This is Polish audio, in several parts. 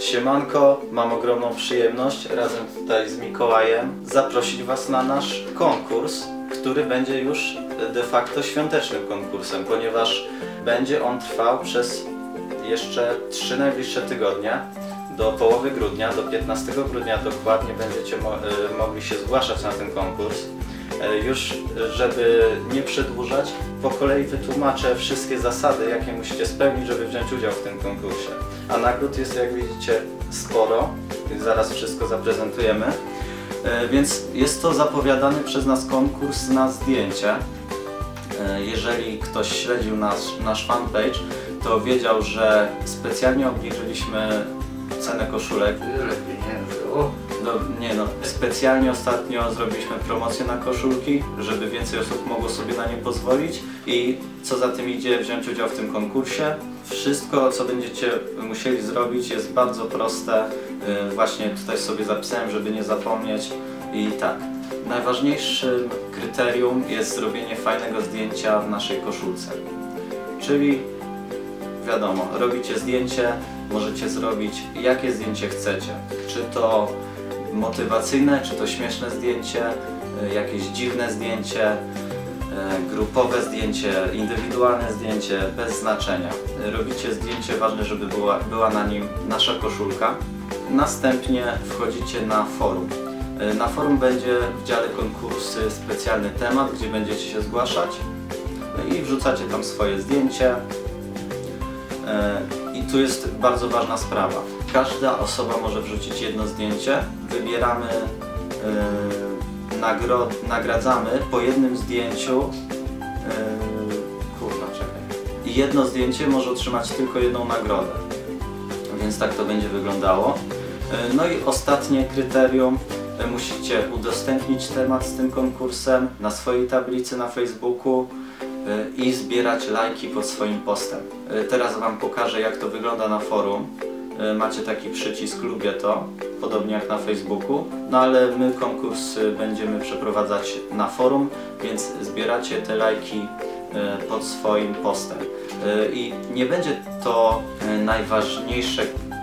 Siemanko, mam ogromną przyjemność razem tutaj z Mikołajem zaprosić Was na nasz konkurs, który będzie już de facto świątecznym konkursem, ponieważ będzie on trwał przez jeszcze trzy najbliższe tygodnie. Do połowy grudnia, do 15 grudnia dokładnie będziecie mo- y, mogli się zgłaszać na ten konkurs. E, Już, żeby nie przedłużać, po kolei wytłumaczę wszystkie zasady, jakie musicie spełnić, żeby wziąć udział w tym konkursie. A nagród jest, jak widzicie, sporo, więc zaraz wszystko zaprezentujemy. E, Więc jest to zapowiadany przez nas konkurs na zdjęcie. E, Jeżeli ktoś śledził nasz, nasz fanpage, to wiedział, że specjalnie obniżyliśmy cenę koszulek Tyle pieniędzy, o. no, nie no, specjalnie ostatnio zrobiliśmy promocję na koszulki, żeby więcej osób mogło sobie na nie pozwolić i co za tym idzie wziąć udział w tym konkursie. Wszystko co będziecie musieli zrobić jest bardzo proste, Yy, właśnie tutaj sobie zapisałem, żeby nie zapomnieć i tak. Najważniejszym kryterium jest zrobienie fajnego zdjęcia w naszej koszulce. Czyli wiadomo, robicie zdjęcie, możecie zrobić jakie zdjęcie chcecie. Czy to motywacyjne, czy to śmieszne zdjęcie, y, jakieś dziwne zdjęcie, y, grupowe zdjęcie, indywidualne zdjęcie, bez znaczenia. Robicie zdjęcie, ważne, żeby była, była na nim nasza koszulka. Następnie wchodzicie na forum. Y, Na forum będzie w dziale konkursy specjalny temat, gdzie będziecie się zgłaszać No i wrzucacie tam swoje zdjęcie. E, I tu jest bardzo ważna sprawa. Każda osoba może wrzucić jedno zdjęcie. Wybieramy, nagro, nagradzamy po jednym zdjęciu. E, kurwa, czekaj. I jedno zdjęcie może otrzymać tylko jedną nagrodę. Więc tak to będzie wyglądało. E, No i ostatnie kryterium. Musicie udostępnić temat z tym konkursem na swojej tablicy na Facebooku i zbierać lajki pod swoim postem. Teraz Wam pokażę jak to wygląda na forum. Y, Macie taki przycisk lubię to, podobnie jak na Facebooku. No ale my konkurs będziemy przeprowadzać na forum, więc zbieracie te lajki y, pod swoim postem. Y, I nie będzie to najważniejsze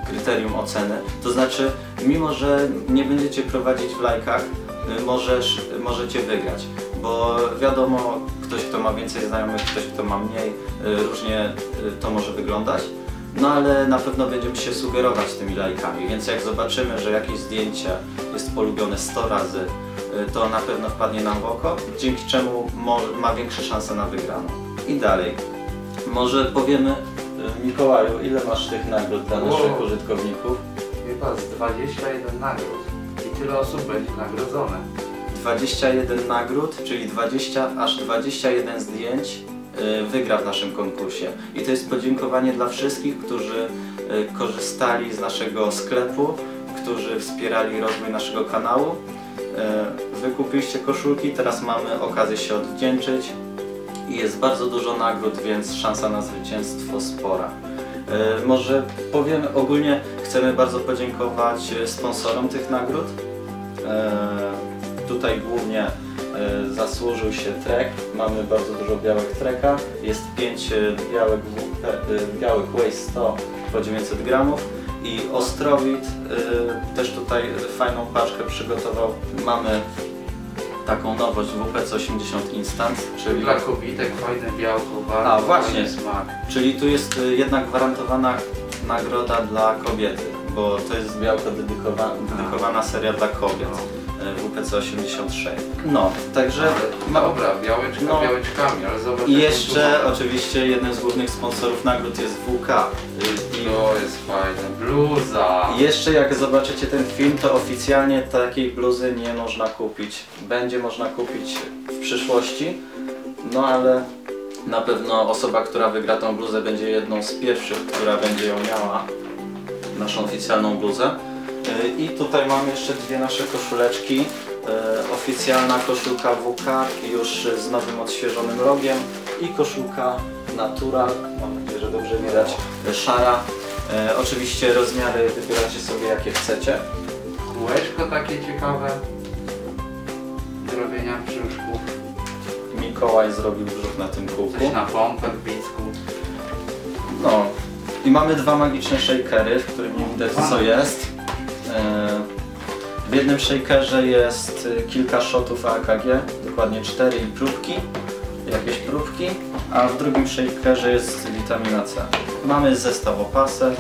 kryterium oceny. To znaczy, mimo że nie będziecie prowadzić w lajkach, możesz, możecie wygrać. Bo wiadomo, ktoś kto ma więcej znajomych, ktoś kto ma mniej, różnie to może wyglądać. No ale na pewno będziemy się sugerować tymi lajkami, więc jak zobaczymy, że jakieś zdjęcie jest polubione 100 razy, y, to na pewno wpadnie nam w oko, dzięki czemu ma większe szanse na wygraną. I dalej. Może powiemy, y, Mikołaju, ile masz tych nagród dla naszych Wow. użytkowników? Chyba z 21 nagród. I tyle osób będzie nagrodzone. 21 nagród, czyli 20, aż 21 zdjęć wygra w naszym konkursie. I to jest podziękowanie dla wszystkich, którzy y, korzystali z naszego sklepu, którzy wspierali rozwój naszego kanału. Y, Wykupiliście koszulki, teraz mamy okazję się odwdzięczyć i jest bardzo dużo nagród, więc szansa na zwycięstwo spora. Może powiemy ogólnie, chcemy bardzo podziękować sponsorom tych nagród. E, Tutaj głównie e, zasłużył się trek. Mamy bardzo dużo białek treka. Jest 5 białek, e, białek Waste 100 po 900 gramów. I Ostrowit e, też tutaj fajną paczkę przygotował. Mamy taką nowość WPC 80 Instant, czyli Dla kobitek fajne białko, bardzo A, właśnie. smak. Czyli tu jest y, jednak gwarantowana nagroda dla kobiety, bo to jest białko dedykowa dedykowana seria dla kobiet. WPC 86. No, także ma, dobra, białeczka No. białeczkami, ale zobacz i jeszcze oczywiście jednym z głównych sponsorów nagród jest WK. I To jest fajne. Bluza. jeszcze jak zobaczycie ten film, to oficjalnie takiej bluzy nie można kupić. Będzie można kupić w przyszłości, no ale na pewno osoba, która wygra tą bluzę będzie jedną z pierwszych, która będzie ją miała, naszą oficjalną bluzę. Y, I tutaj mamy jeszcze dwie nasze koszuleczki. Y, Oficjalna koszulka WK już z nowym odświeżonym logiem i koszulka Natural, mam nadzieję, że dobrze widać, y, szara. Oczywiście rozmiary wybieracie sobie jakie chcecie. Kółeczko takie ciekawe. Do robienia brzuszków. Mikołaj zrobił brzuch na tym kółku. Coś na pompę w bicku. No, I mamy dwa magiczne shakery, w którym nie widać co jest. E, W jednym shakerze jest y, kilka shotów AKG, dokładnie cztery i próbki, jakieś próbki, a w drugim shakerze jest witamina C. Mamy zestaw opasek,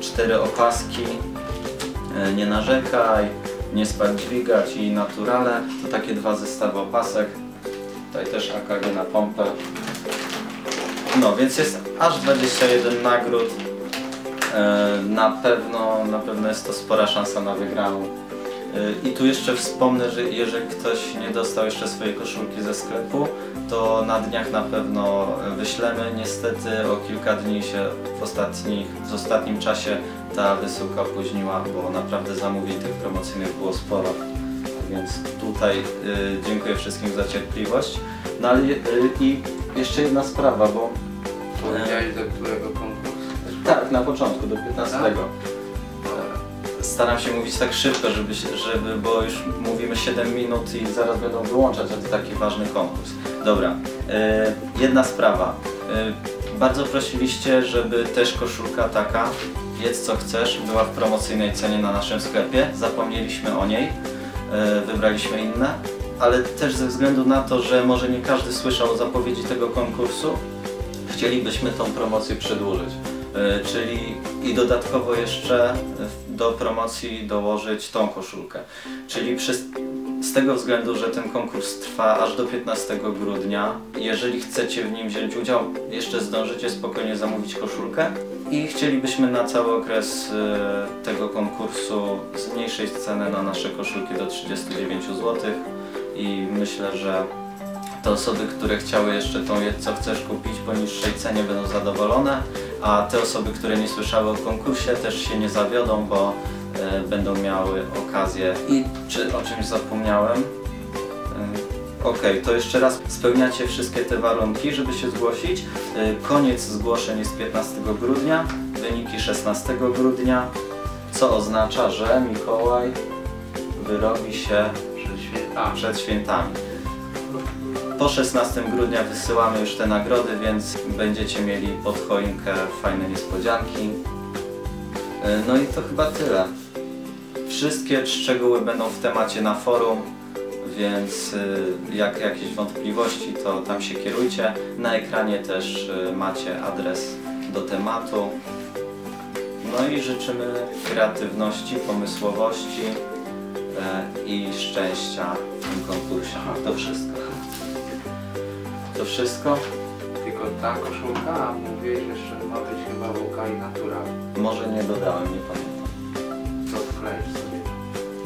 cztery opaski, e, nie narzekaj, nie spać dźwigać i naturale. To takie dwa zestawy opasek. Tutaj też AKG na pompę. No, więc jest aż 21 nagród. E, Na pewno, na pewno jest to spora szansa na wygraną. E, I tu jeszcze wspomnę, że jeżeli ktoś nie dostał jeszcze swojej koszulki ze sklepu, to na dniach na pewno wyślemy. Niestety o kilka dni się w, ostatnich, w ostatnim czasie ta wysyłka opóźniła, bo naprawdę zamówień tych promocyjnych było sporo. Więc tutaj y, dziękuję wszystkim za cierpliwość. No ale y, i jeszcze jedna sprawa, bo Powiedziałeś do którego? Tak, na początku, do 15. Tak? Dobra. Staram się mówić tak szybko, żeby, żeby, bo już mówimy 7 minut i zaraz będą wyłączać, a to taki ważny konkurs. Dobra, e, jedna sprawa. E, bardzo prosiliście, żeby też koszulka taka, jedz co chcesz, była w promocyjnej cenie na naszym sklepie. Zapomnieliśmy o niej, e, wybraliśmy inne, ale też ze względu na to, że może nie każdy słyszał o zapowiedzi tego konkursu, chcielibyśmy tą promocję przedłużyć. E, Czyli i dodatkowo jeszcze do promocji dołożyć tą koszulkę. Czyli przy, z tego względu, że ten konkurs trwa aż do 15 grudnia, jeżeli chcecie w nim wziąć udział, jeszcze zdążycie spokojnie zamówić koszulkę i chcielibyśmy na cały okres e, tego konkursu zmniejszyć cenę na nasze koszulki do 39 zł i myślę, że te osoby, które chciały jeszcze tą co chcesz kupić po niższej cenie będą zadowolone, a te osoby, które nie słyszały o konkursie też się nie zawiodą, bo e, będą miały okazję. I czy o czymś zapomniałem? E, Okej, to jeszcze raz spełniacie wszystkie te warunki, żeby się zgłosić. E, Koniec zgłoszeń jest 15 grudnia, wyniki 16 grudnia, co oznacza, że Mikołaj wyrobi się Przed świętami. Po 16 grudnia wysyłamy już te nagrody, więc będziecie mieli pod choinkę fajne niespodzianki. E, No i to chyba tyle. Wszystkie szczegóły będą w temacie na forum, więc y, jak jakieś wątpliwości, to tam się kierujcie. Na ekranie też y, macie adres do tematu. No i życzymy kreatywności, pomysłowości e, i szczęścia w tym konkursie. To wszystko. To wszystko. Tylko ta koszulka, a mówiłeś jeszcze ma być chyba Wuka i Natura. Może nie dodałem, nie pamiętam. Co wkleisz sobie?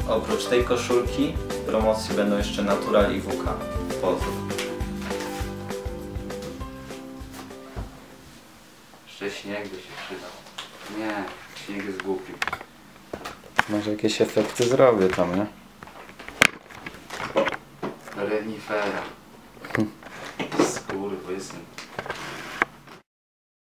Oprócz tej koszulki w promocji będą jeszcze Natural i WK. Pozdro. Jeszcze śnieg by się przydał. Nie, śnieg jest głupi. Może jakieś efekty zrobię tam, nie? Renifera. Holy Basin.